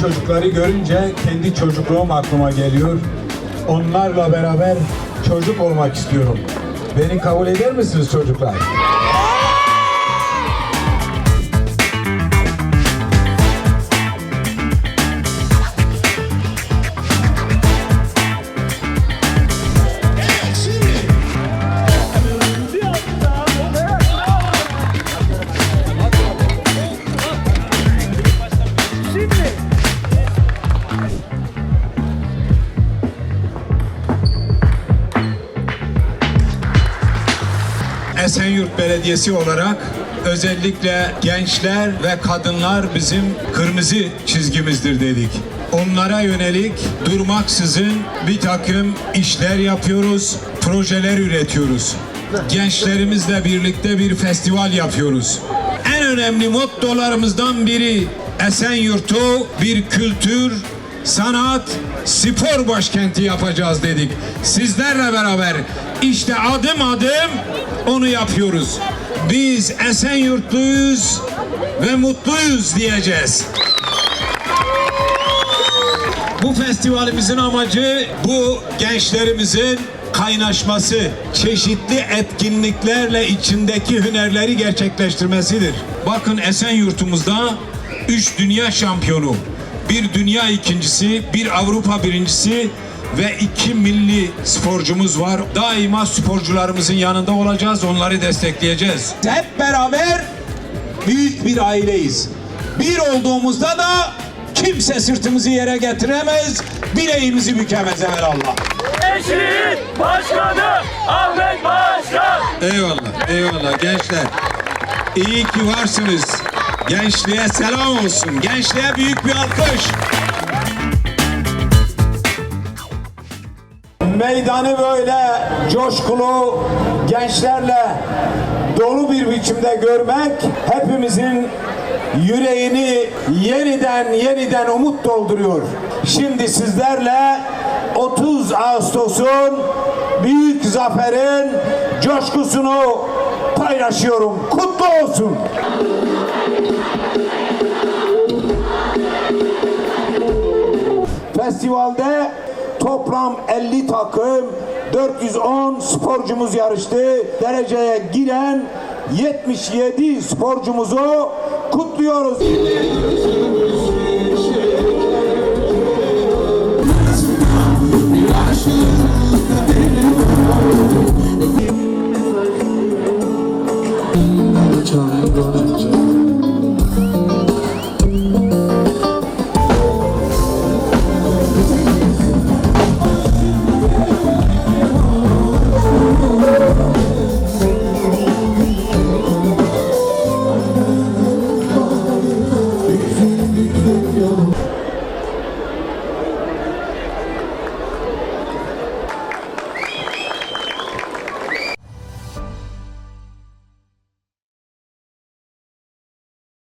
çocukları görünce kendi çocukluğum aklıma geliyor. Onlarla beraber çocuk olmak istiyorum. Beni kabul eder misiniz çocuklar? Esenyurt Belediyesi olarak özellikle gençler ve kadınlar bizim kırmızı çizgimizdir dedik. Onlara yönelik durmaksızın bir takım işler yapıyoruz, projeler üretiyoruz. Gençlerimizle birlikte bir festival yapıyoruz. En önemli mottolarımızdan biri Esenyurt'u bir kültür, sanat, spor başkenti yapacağız dedik. Sizlerle beraber işte adım adım onu yapıyoruz. Biz Esenyurtluyuz ve mutluyuz diyeceğiz. Bu festivalimizin amacı bu gençlerimizin kaynaşması, çeşitli etkinliklerle içindeki hünerleri gerçekleştirmesidir. Bakın Esenyurt'umuzda 3 dünya şampiyonu, bir dünya ikincisi, bir Avrupa birincisi ve iki milli sporcumuz var. Daima sporcularımızın yanında olacağız, onları destekleyeceğiz. Hep beraber büyük bir aileyiz. Bir olduğumuzda da kimse sırtımızı yere getiremez, bileğimizi bükemez Allah. Eşit Başkanı Ahmet Başkan. Eyvallah, eyvallah gençler. İyi ki varsınız. Gençliğe selam olsun. Gençliğe büyük bir alkış. Meydanı böyle coşkulu gençlerle dolu bir biçimde görmek hepimizin yüreğini yeniden yeniden umut dolduruyor. Şimdi sizlerle 30 Ağustos'un büyük zaferin coşkusunu paylaşıyorum. Kutlu olsun. Festivalde toplam 50 takım 410 sporcumuz yarıştı. Dereceye giren 77 sporcumuzu kutluyoruz. Çalıyor